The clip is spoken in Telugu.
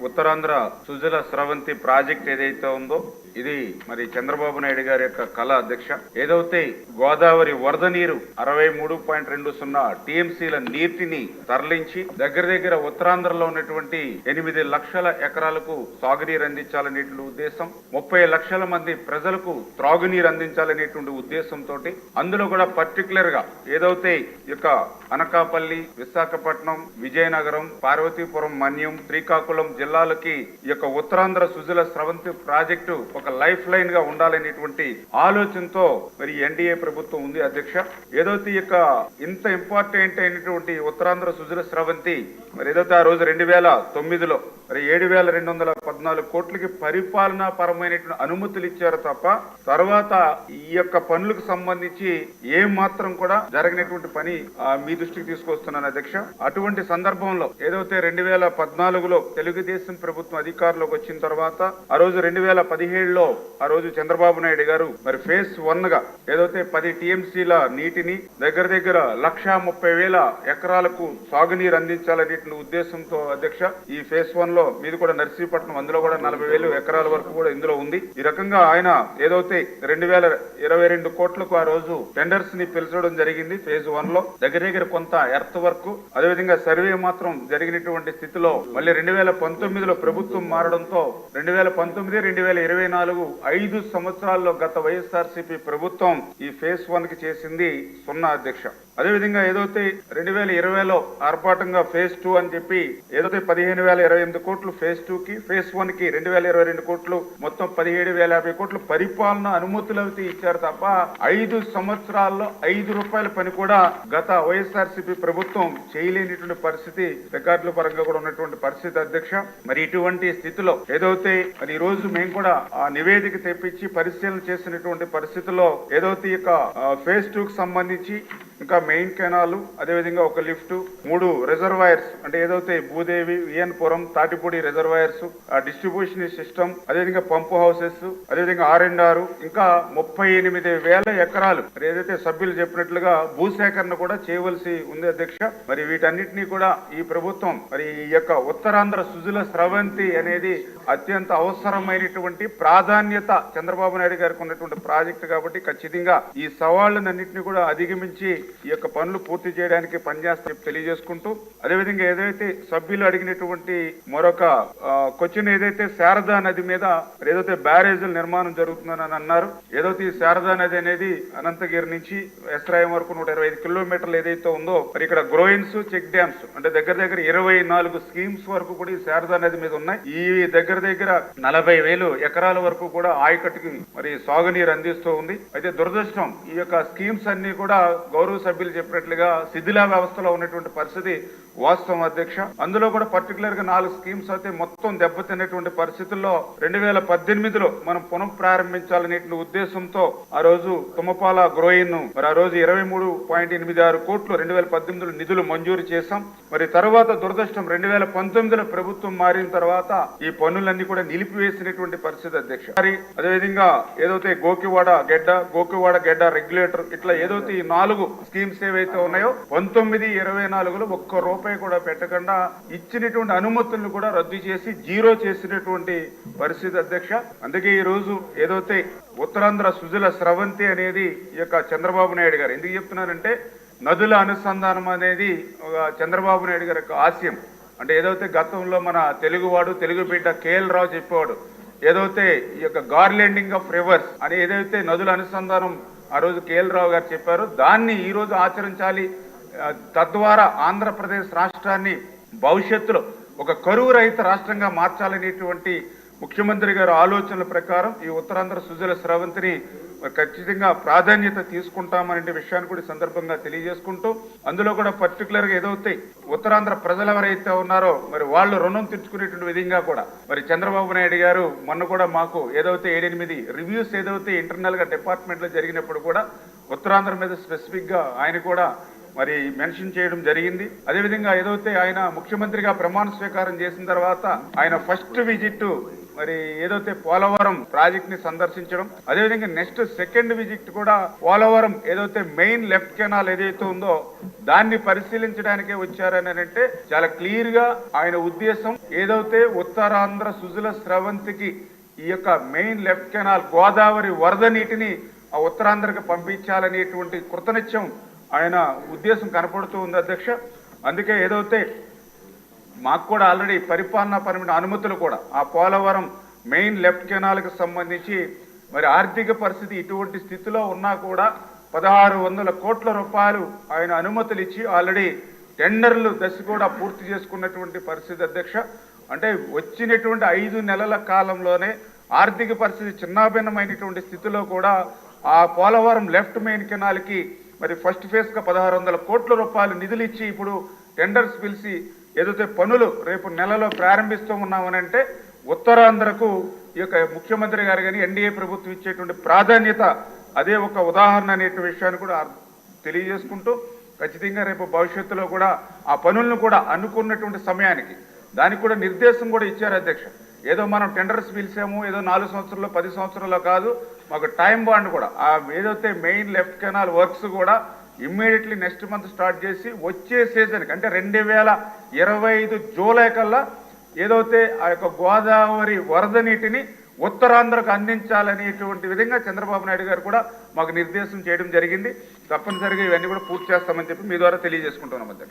ఉత్తరాంధ్ర సుజల స్రవంతి ప్రాజెక్ట్ ఏదైతే ఉందో ఇది మరి చంద్రబాబు నాయుడు గారి యొక్క కళ అధ్యక్ష. ఏదైతే గోదావరి వరద నీరు అరవై మూడు పాయింట్ రెండు సున్నా టీఎంసీల నీటిని తరలించి దగ్గర దగ్గర ఉత్తరాంధ్రలో ఉన్నటువంటి ఎనిమిది లక్షల ఎకరాలకు సాగునీరు అందించాలనేటువంటి ఉద్దేశం ముప్పై లక్షల మంది ప్రజలకు త్రాగునీరు అందించాలనేటువంటి ఉద్దేశంతో అందులో కూడా పర్టికులర్గా ఏదైతే యొక్క అనకాపల్లి విశాఖపట్నం విజయనగరం పార్వతీపురం మన్యం శ్రీకాకుళం జిల్లా జిల్లాలకి ఈ యొక్క ఉత్తరాంధ్ర సుజల స్రవంతి ప్రాజెక్టు ఒక లైఫ్ లైన్గా ఉండాలనేటువంటి ఆలోచనతో మరి ఎన్డీఏ ప్రభుత్వం ఉంది అధ్యక్ష. ఏదైతే ఈ యొక్క ఇంత ఇంపార్టెంట్ అయినటువంటి ఉత్తరాంధ్ర సుజల స్రవంతి మరి ఏదైతే ఆ రోజు రెండు వేల తొమ్మిదిలో మరి ఏడు వేల రెండు వందల పద్నాలుగు కోట్లకి పరిపాలనా పరమైనటువంటి అనుమతులు ఇచ్చారు తప్ప తర్వాత ఈ యొక్క పనులకు సంబంధించి ఏ మాత్రం కూడా జరిగినటువంటి పని మీ దృష్టికి తీసుకొస్తున్నాను అధ్యక్ష. అటువంటి సందర్భంలో ఏదైతే రెండు వేల పద్నాలుగులో తెలుగుదేశం ప్రభుత్వం అధికారంలోకి వచ్చిన తర్వాత ఆ రోజు రెండు వేల పదిహేడులో ఆ రోజు చంద్రబాబు నాయుడు గారు మరి ఫేజ్ వన్గా ఏదైతే పది టీఎంసీల నీటిని దగ్గర దగ్గర లక్షా ముప్పై వేల ఎకరాలకు సాగునీరు అందించాలనే ఉద్దేశంతో అధ్యక్ష ఈ ఫేజ్ వన్లో మీది కూడా నర్సీపట్నం అందులో కూడా నలభై వేలు ఎకరాల వరకు కూడా ఇందులో ఉంది. ఈ రకంగా ఆయన ఏదైతే రెండు వేల ఇరవై రెండు కోట్లకు ఆ రోజు టెండర్స్ని పిలిచడం జరిగింది ఫేజ్ వన్లో దగ్గర దగ్గర కొంత ఎర్త్ వర్క్ అదేవిధంగా సర్వే మాత్రం జరిగినటువంటి స్థితిలో మళ్ళీ రెండు వేల పంతొమ్మిదిలో ప్రభుత్వం మారడంతో రెండు వేల పంతొమ్మిది రెండు వేల ఇరవై నాలుగు ఐదు సంవత్సరాల్లో గత వైఎస్ఆర్సీపీ ప్రభుత్వం ఈ ఫేజ్ వన్కి చేసింది సున్నా అధ్యక్ష. అదేవిధంగా ఏదైతే రెండు వేల ఇరవైలో ఆర్భాటంగా ఫేజ్ టూ అని చెప్పి ఏదైతే పదిహేను వేల ఇరవై ఎనిమిది కోట్లు ఫేజ్ టూ కి ఫేజ్ వన్కి రెండు వేల ఇరవై రెండు కోట్లు మొత్తం పదిహేడు వేల యాభై కోట్లు పరిపాలన అనుమతులు అయితే ఇచ్చారు తప్ప ఐదు సంవత్సరాల్లో ఐదు రూపాయల పని కూడా గత వైఎస్ఆర్సీపీ ప్రభుత్వం చేయలేనిటువంటి పరిస్థితి రికార్డుల పరంగా కూడా ఉన్నటువంటి పరిస్థితి అధ్యక్ష. మరి ఇటువంటి స్థితిలో ఏదైతే మరి ఈ రోజు మేము కూడా ఆ నివేదిక తెప్పించి పరిశీలన చేసినటువంటి పరిస్థితుల్లో ఏదైతే ఈ యొక్క ఫేజ్ టూ కు సంబంధించి ఇంకా మెయిన్ కెనాల్ అదేవిధంగా ఒక లిఫ్ట్ మూడు రిజర్వాయర్స్ అంటే ఏదైతే భూదేవి విఎన్పురం తాటిపూడి రిజర్వాయర్స్ ఆ డిస్ట్రిబ్యూషన్ సిస్టమ్ అదేవిధంగా పంపు హౌసెస్ అదేవిధంగా ఆర్ అండ్ ఆర్ ఇంకా ముప్పై ఎనిమిది వేల ఎకరాలు మరి ఏదైతే సభ్యులు చెప్పినట్లుగా భూసేకరణ కూడా చేయవలసి ఉంది అధ్యక్ష. మరి వీటన్నిటినీ కూడా ఈ ప్రభుత్వం మరి ఈ యొక్క ఉత్తరాంధ్ర సుజల స్రవంతి అనేది అత్యంత అవసరమైనటువంటి ప్రాధాన్యత చంద్రబాబు నాయుడు గారికి ఉన్నటువంటి ప్రాజెక్టు కాబట్టి ఖచ్చితంగా ఈ సవాళ్ళన్నింటినీ కూడా అధిగమించి ఈ యొక్క పనులు పూర్తి చేయడానికి పనిచేస్తా తెలియజేసుకుంటూ అదేవిధంగా ఏదైతే సభ్యులు అడిగినటువంటి మరొక క్వశ్చన్ ఏదైతే శారదా నది మీద ఏదైతే బ్యారేజీల నిర్మాణం జరుగుతుందని అన్నారు ఏదైతే ఈ శారదా నది అనేది అనంతగిరి నుంచి ఎస్రాయం వరకు నూట ఇరవై ఐదు కిలోమీటర్లు ఏదైతే ఉందో మరి ఇక్కడ గ్రోయిన్స్ చెక్ డ్యామ్స్ అంటే దగ్గర దగ్గర ఇరవై నాలుగు స్కీమ్స్ వరకు కూడా ఈ శారదా నది మీద ఉన్నాయి. ఈ దగ్గర దగ్గర నలభై వేలు ఎకరాల వరకు కూడా ఆయకట్టుకి మరి సాగునీరు అందిస్తూ ఉంది. అయితే దురదృష్టం ఈ యొక్క స్కీమ్స్ అన్ని కూడా గౌరవ సభ్యులు చెప్పినట్లుగా శిథిలా వ్యవస్థలో ఉన్నటువంటి పరిస్థితి వాస్తవం అధ్యక్ష. అందులో కూడా పర్టికులర్గా నాలుగు స్కీమ్స్ అయితే మొత్తం దెబ్బతిన్నటువంటి పరిస్థితుల్లో రెండు వేల పద్దెనిమిదిలో మనం పునః ప్రారంభించాలనే ఉద్దేశంతో ఆ రోజు తుమ్మపాల గ్రోయిన్ మరి ఆ రోజు ఇరవై మూడు పాయింట్ ఎనిమిది ఆరు కోట్లు రెండు వేల పద్దెనిమిదిలో నిధులు మంజూరు చేశాం. మరి తర్వాత దురదృష్టం రెండు వేల పంతొమ్మిదిలో ప్రభుత్వం మారిన తర్వాత ఈ పనులన్నీ కూడా నిలిపివేసినటువంటి పరిస్థితి అధ్యక్ష. మరి అదేవిధంగా ఏదైతే గోకివాడ గెడ్డ గోకివాడ గెడ్డ రెగ్యులేటర్ ఇట్లా ఏదైతే ఈ నాలుగు స్కీమ్స్ ఏవైతే ఉన్నాయో పంతొమ్మిది ఇరవై నాలుగులో ఒక్క రూపాయి కూడా పెట్టకుండా ఇచ్చినటువంటి అనుమతులను కూడా రద్దు చేసి జీరో చేసినటువంటి పరిస్థితి అధ్యక్ష. అందుకే ఈ రోజు ఏదైతే ఉత్తరాంధ్ర సుజల స్రవంతి అనేది ఈ యొక్క చంద్రబాబు నాయుడు గారు ఎందుకు చెప్తున్నారంటే నదుల అనుసంధానం అనేది ఒక చంద్రబాబు నాయుడు గారి యొక్క ఆశయం. అంటే ఏదైతే గతంలో మన తెలుగువాడు తెలుగు బిడ్డ కేఎల్ రావు చెప్పేవాడు ఏదైతే ఈ యొక్క గార్లెండింగ్ ఆఫ్ రివర్స్ అని ఏదైతే నదుల అనుసంధానం ఆ రోజు కేఎల్ రావు గారు చెప్పారు దాన్ని ఈ రోజు ఆచరించాలి తద్వారా ఆంధ్రప్రదేశ్ రాష్ట్రాన్ని భవిష్యత్తులో ఒక కరువు రహిత రాష్ట్రంగా మార్చాలనేటువంటి ముఖ్యమంత్రి గారు ఆలోచనల ప్రకారం ఈ ఉత్తరాంధ్ర సుజల స్రవంతిని ఖచ్చితంగా ప్రాధాన్యత తీసుకుంటామనే విషయాన్ని కూడా సందర్భంగా తెలియజేసుకుంటూ అందులో కూడా పర్టికులర్గా ఏదైతే ఉత్తరాంధ్ర ప్రజలు ఎవరైతే ఉన్నారో మరి వాళ్ళు రుణం తెచ్చుకునేటువంటి విధంగా కూడా మరి చంద్రబాబు నాయుడు గారు మొన్న కూడా మాకు ఏదైతే ఏడెనిమిది రివ్యూస్ ఏదైతే ఇంటర్నల్గా డిపార్ట్మెంట్లో జరిగినప్పుడు కూడా ఉత్తరాంధ్ర మీద స్పెసిఫిక్గా ఆయన కూడా మరి మెన్షన్ చేయడం జరిగింది. అదేవిధంగా ఏదైతే ఆయన ముఖ్యమంత్రిగా ప్రమాణ స్వీకారం చేసిన తర్వాత ఆయన ఫస్ట్ విజిట్ మరి ఏదైతే పోలవరం ప్రాజెక్ట్ని సందర్శించడం అదేవిధంగా నెక్స్ట్ సెకండ్ విజిట్ కూడా పోలవరం ఏదైతే మెయిన్ లెఫ్ట్ కెనాల్ ఏదైతే ఉందో దాన్ని పరిశీలించడానికే వచ్చారని అంటే చాలా క్లియర్గా ఆయన ఉద్దేశం ఏదైతే ఉత్తరాంధ్ర సుజల స్రవంతికి ఈ యొక్క మెయిన్ లెఫ్ట్ కెనాల్ గోదావరి వరద నీటిని ఆ ఉత్తరాంధ్రకు పంపించాలనేటువంటి కృతనిత్యం ఆయన ఉద్దేశం కనపడుతూ ఉంది అధ్యక్ష. అందుకే ఏదైతే మాకు కూడా ఆల్రెడీ పరిపాలనా పరమైన అనుమతులు కూడా ఆ పోలవరం మెయిన్ లెఫ్ట్ కెనాల్కి సంబంధించి మరి ఆర్థిక పరిస్థితి ఇటువంటి స్థితిలో ఉన్నా కూడా పదహారు వందల కోట్ల రూపాయలు ఆయన అనుమతులు ఇచ్చి ఆల్రెడీ టెండర్లు దశ కూడా పూర్తి చేసుకున్నటువంటి పరిస్థితి అధ్యక్ష. అంటే వచ్చినటువంటి ఐదు నెలల కాలంలోనే ఆర్థిక పరిస్థితి చిన్నాభిన్నమైనటువంటి స్థితిలో కూడా ఆ పోలవరం లెఫ్ట్ మెయిన్ కెనాల్కి మరి ఫస్ట్ ఫేజ్గా పదహారు వందల కోట్ల రూపాయలు నిధులు ఇచ్చి ఇప్పుడు టెండర్స్ పిలిచి ఏదైతే పనులు రేపు నెలలో ప్రారంభిస్తూ ఉన్నామనంటే ఉత్తరాంధ్రకు ఈ యొక్క ముఖ్యమంత్రి గారు కానీ ఎన్డీఏ ప్రభుత్వం ఇచ్చేటువంటి ప్రాధాన్యత అదే ఒక ఉదాహరణ అనే విషయాన్ని కూడా తెలియజేసుకుంటూ ఖచ్చితంగా రేపు భవిష్యత్తులో కూడా ఆ పనులను కూడా అనుకున్నటువంటి సమయానికి దానికి కూడా నిర్దేశం కూడా ఇచ్చారు అధ్యక్ష. ఏదో మనం టెండర్స్ పిలిచాము ఏదో నాలుగు సంవత్సరాల్లో పది సంవత్సరాల్లో కాదు మాకు టైం బాండ్ కూడా. ఆ ఏదైతే మెయిన్ లెఫ్ట్ కెనాల్ వర్క్స్ కూడా ఇమ్మీడియట్లీ నెక్స్ట్ మంత్ స్టార్ట్ చేసి వచ్చే సీజన్కి అంటే రెండు వేల ఇరవై ఐదు జూలై కల్లా ఏదైతే ఆ యొక్క గోదావరి వరద నీటిని ఉత్తరాంధ్రకు అందించాలనేటువంటి విధంగా చంద్రబాబు నాయుడు గారు కూడా మాకు నిర్దేశం చేయడం జరిగింది. తప్పనిసరిగా ఇవన్నీ కూడా పూర్తి చేస్తామని చెప్పి మీ ద్వారా తెలియజేసుకుంటున్నాం అధ్యక్ష.